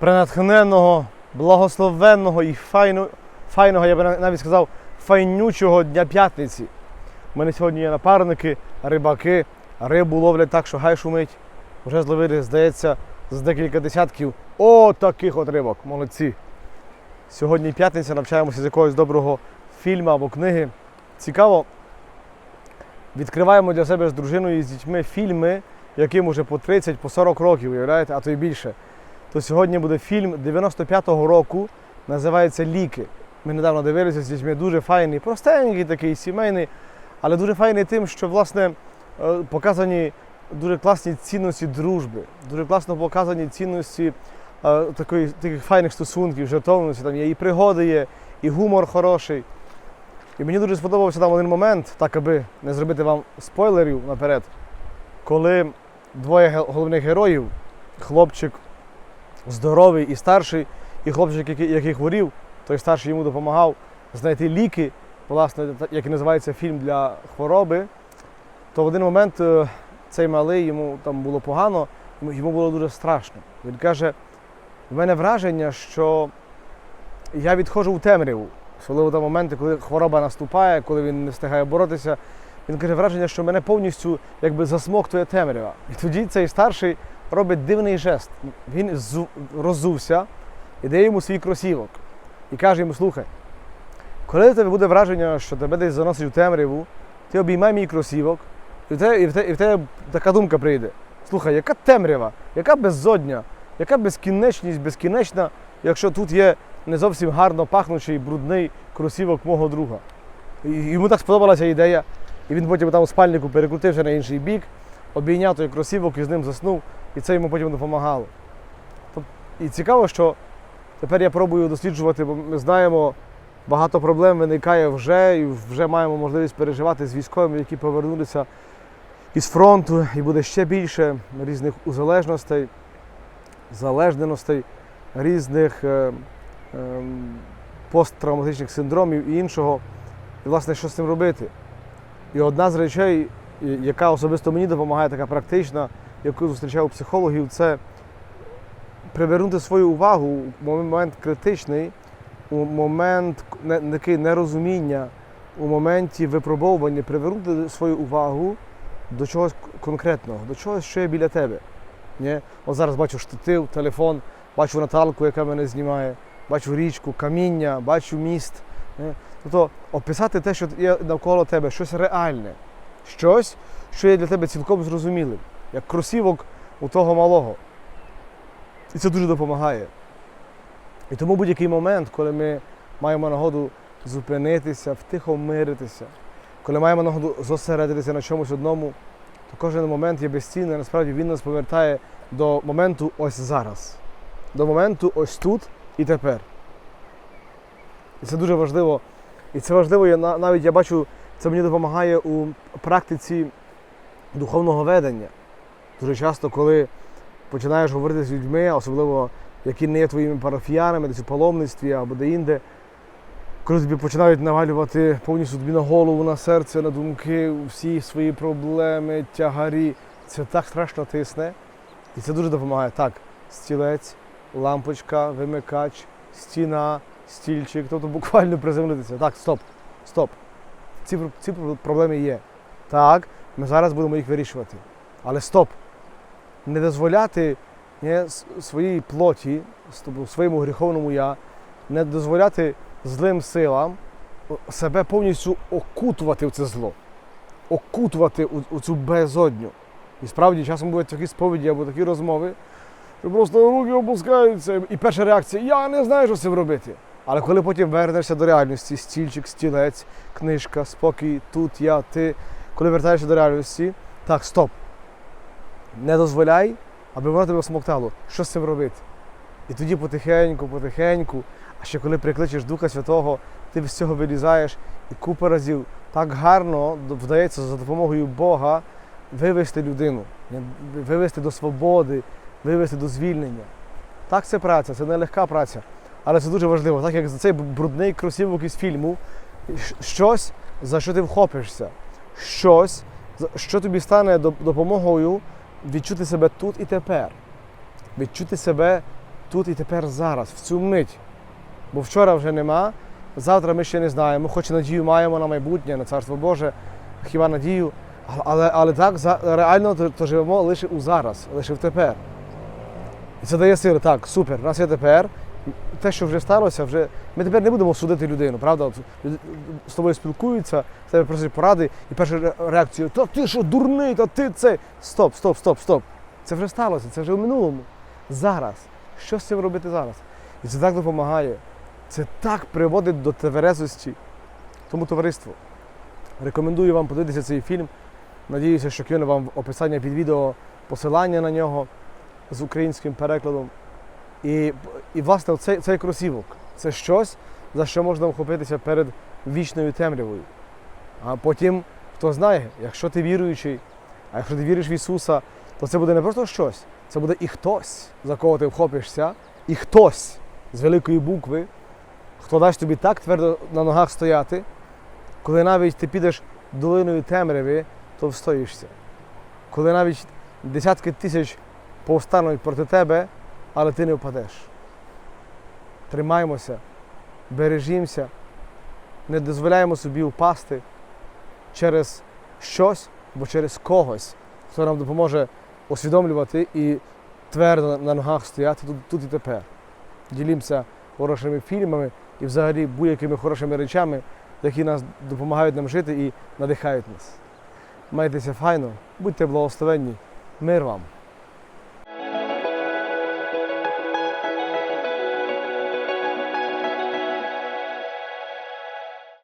пренатхненного, благословенного і файно, файного, я би навіть сказав, файнючого дня п'ятниці. У мене сьогодні є напарники, рибаки, рибу ловлять так, що гай шумить. Вже зловили, здається, з декілька десятків. О, таких от рибок, молодці. Сьогодні п'ятниця, навчаємося з якогось доброго фільму або книги. Цікаво, відкриваємо для себе з дружиною і з дітьми фільми, яким уже по 30, по 40 років, уявляєте, а то й більше. То сьогодні буде фільм 95-го року, називається Ліки. Ми недавно дивилися з дітьми, дуже файний, простенький такий, сімейний, але дуже файний тим, що власне е, показані дуже класні цінності дружби, дуже класно показані цінності е, такої, таких файних стосунків, жертовності, там є і пригоди є, і гумор хороший. І мені дуже сподобався там один момент, так аби не зробити вам спойлерів наперед, коли двоє головних героїв, хлопчик здоровий і старший, і хлопчик, який, який хворів, той старший йому допомагав знайти ліки, власне, та- як і називається фільм для хвороби, то в один момент е, цей малий йому там було погано, йому було дуже страшно. Він каже: в мене враження, що я відходжу в темряву. Особливо там моменти, коли хвороба наступає, коли він не встигає боротися. Він каже, враження, що мене повністю якби засмоктує темрява. І тоді цей старший робить дивний жест. Він зу- роззувся і дає йому свій кросівок. І каже йому: слухай, коли в тебе буде враження, що тебе десь заносить у темряву, ти обіймай мій кросівок, і в тебе, і в тебе, і в тебе така думка прийде. Слухай, яка темрява, яка беззодня, яка безкінечність, безкінечна, якщо тут є не зовсім гарно пахнучий брудний кросівок мого друга. І йому так сподобалася ідея, і він потім там у спальнику перекрутився на інший бік, обійняв той кросівок і з ним заснув, і це йому потім допомагало. І цікаво, що тепер я пробую досліджувати, бо ми знаємо, багато проблем виникає вже, і вже маємо можливість переживати з військовими, які повернулися із фронту, і буде ще більше різних узалежностей, залежностей, різних е, ем, посттравматичних синдромів і іншого. І, власне, що з цим робити? І одна з речей, яка особисто мені допомагає, така практична, яку зустрічав психологів, це привернути свою увагу у момент критичний, у момент такий нерозуміння, у моменті випробовування, привернути свою увагу до чогось конкретного, до чогось, що є біля тебе. Ні? От зараз бачу штатив, телефон, бачу Наталку, яка мене знімає, бачу річку, каміння, бачу міст. Ні? Тобто описати те, що є навколо тебе, щось реальне, щось, що є для тебе цілком зрозумілим, як кросівок у того малого. І це дуже допомагає. І тому будь-який момент, коли ми маємо нагоду зупинитися, втихомиритися, коли маємо нагоду зосередитися на чомусь одному, то кожен момент є безцінний, насправді він нас повертає до моменту ось зараз, до моменту ось тут і тепер. І це дуже важливо. І це важливо, я навіть я бачу, це мені допомагає у практиці духовного ведення. Дуже часто, коли починаєш говорити з людьми, особливо які не є твоїми парафіянами, десь у паломництві або де-інде, коли тобі починають навалювати повністю тобі на голову, на серце, на думки, всі свої проблеми, тягарі, це так страшно тисне. І це дуже допомагає. Так, стілець, лампочка, вимикач, стіна, стільчик, тобто буквально приземлитися. Так, стоп, стоп. Ці, ці проблеми є. Так, ми зараз будемо їх вирішувати. Але стоп. Не дозволяти ні, своїй плоті, своєму гріховному я, не дозволяти злим силам себе повністю окутувати в це зло, окутувати у, у цю безодню. І справді часом бувають такі сповіді або такі розмови, що просто руки опускаються, і перша реакція я не знаю, що з цим робити. Але коли потім вернешся до реальності, стільчик, стілець, книжка, спокій, тут я, ти, коли вертаєшся до реальності, так, стоп. Не дозволяй, аби воно тебе смоктало. Що з цим робити? І тоді потихеньку, потихеньку, а ще коли прикличеш Духа Святого, ти з цього вилізаєш і купа разів так гарно вдається за допомогою Бога вивести людину, не- вивести до свободи, вивести до звільнення. Так, це праця, це нелегка праця, але це дуже важливо. Так як за цей брудний кросівок із фільму, щось, за що ти вхопишся, щось, що тобі стане допомогою відчути себе тут і тепер, відчути себе тут і тепер зараз, в цю мить. Бо вчора вже нема, завтра ми ще не знаємо, хоч надію маємо на майбутнє, на Царство Боже, хіба надію. Але, але так реально то, то живемо лише у зараз, лише в тепер. І це дає сили. Так, супер, у нас є тепер. Те, що вже сталося, вже ми тепер не будемо судити людину, правда? З тобою спілкуються, з тебе просять поради, і перша реакція: Та ти що, дурний, та ти це. Стоп, стоп, стоп, стоп. Це вже сталося, це вже в минулому. Зараз. Що з цим робити зараз? І це так допомагає. Це так приводить до тверезості. Тому товариство. Рекомендую вам подивитися цей фільм. Надіюся, що кину вам в описання під відео посилання на нього з українським перекладом. І, і власне, цей, цей кросівок це щось, за що можна вхопитися перед вічною темрявою. А потім, хто знає, якщо ти віруючий, а якщо ти віриш в Ісуса, то це буде не просто щось, це буде і хтось, за кого ти вхопишся, і хтось з великої букви, хто дасть тобі так твердо на ногах стояти, коли навіть ти підеш долиною темряви, то встоїшся. Коли навіть десятки тисяч повстануть проти тебе, але ти не впадеш. Тримаймося, бережімося, не дозволяємо собі впасти через щось або через когось, хто нам допоможе усвідомлювати і твердо на ногах стояти тут, тут і тепер. Ділімося хорошими фільмами і взагалі будь-якими хорошими речами, які нас допомагають нам жити і надихають нас. Майтеся файно, будьте благословенні, мир вам!